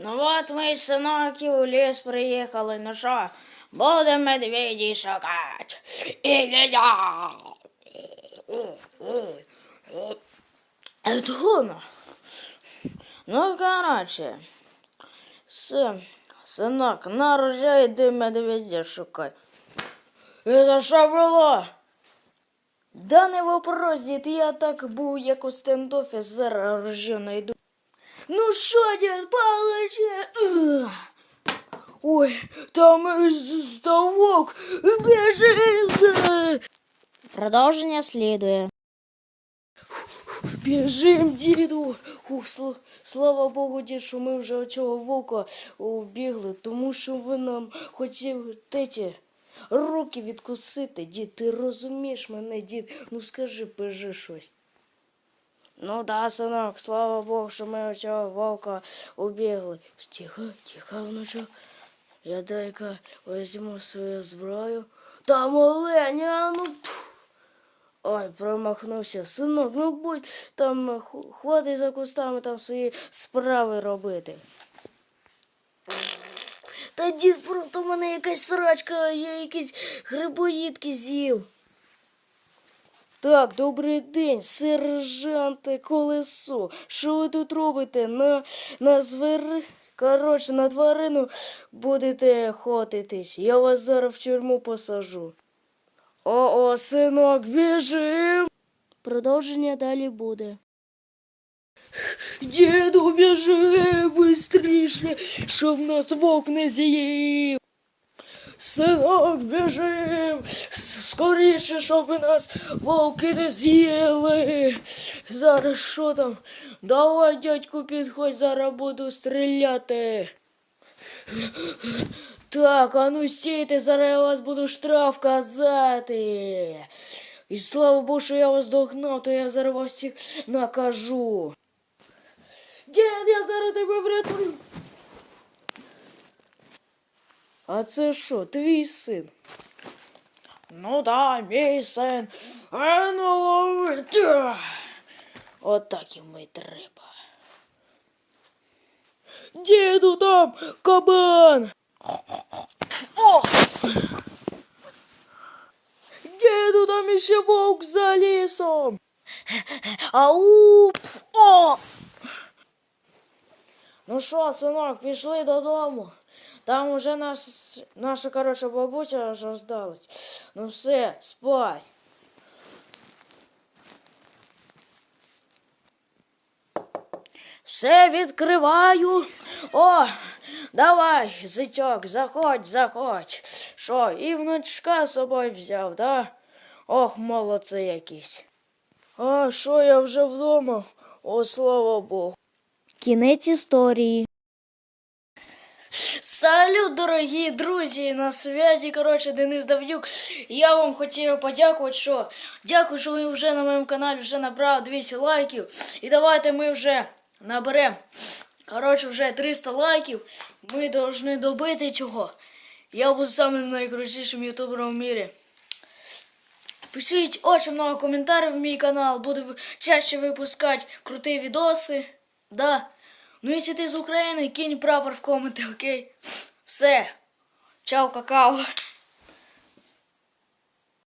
Ну от ми з синок і у ліс приїхали. Ну що, будемо медведі шукати. І-я-я. Едгуна. Ну, короче, сын, сынок, на ружье иди медведя шукай. Это що було? Да не вопрос, дід, я так був, як у стендофі, зараз ружье найду. Ну що, дід, паличе? Ой, там ставок біжи. Продовження слідує. Біжим, діду. Ух, сл- слава Богу, дід, що ми вже цього вовка убігли, тому що ви нам хотіли теті руки відкусити. Дід, ти розумієш мене, дід? Ну скажи, пижи щось. Ну да, синок, слава Богу, що ми цього вовка убігли. Тихо, тихо, внучок. Я дай-ка візьму свою зброю. Там олень, а ну. тьфу. Ой, промахнувся. Синок, ну будь там хватить за кустами там свої справи робити. Та дід просто в мене якась срачка, я якісь грибоїдки з'їв. Так, добрий день, сержанте колесо. Що ви тут робите? На, на звери... Коротше, на тварину будете ходитись. Я вас зараз в тюрму посажу. О-о, синок, біжим. Продовження далі буде. Діду, біжи бистріше, щоб нас вовк не з'їв. Синок, біжим, скоріше, щоб нас вовки не з'їли. Зараз що там? Давай, дядьку, підходь, зараз буду стріляти. Так, а ну стійте, зараз я вас буду штраф казати. І слава Богу, що я вас догнав, то я зараз вас всіх накажу. Дід, я зараз тебе врятую. А це що, твій син? Ну да, мій син. Ну. Тя! Отак йому й треба. Діду там кабан. Діду там іще вовк за лісом. Ау! О! Ну що, синок, пішли додому. Там уже наш, наша, коротше, бабуся вже здалась. Ну все, спать. Все відкриваю. О, давай, зятьок, заходь, заходь. Що, і внучка з собою взяв, да? Ох, молодці якісь. А, що я вже вдома? О, слава Богу. Кінець історії. Салют, дорогі друзі! На связі, коротше, Денис Давнюк. Я вам хотів подякувати, що дякую, що ви вже на моєму каналі вже набрали 200 лайків. І давайте ми вже наберемо. Коротше, вже 300 лайків. Ми повинні добити цього. Я буду самим найкрутішим ютубером в мірі. Пишіть очень много коментарів в мій канал. Буду чаще випускати круті відоси. Да. Ну, якщо ти з України, кинь прапор в коменти, окей? Все. Чао, какао.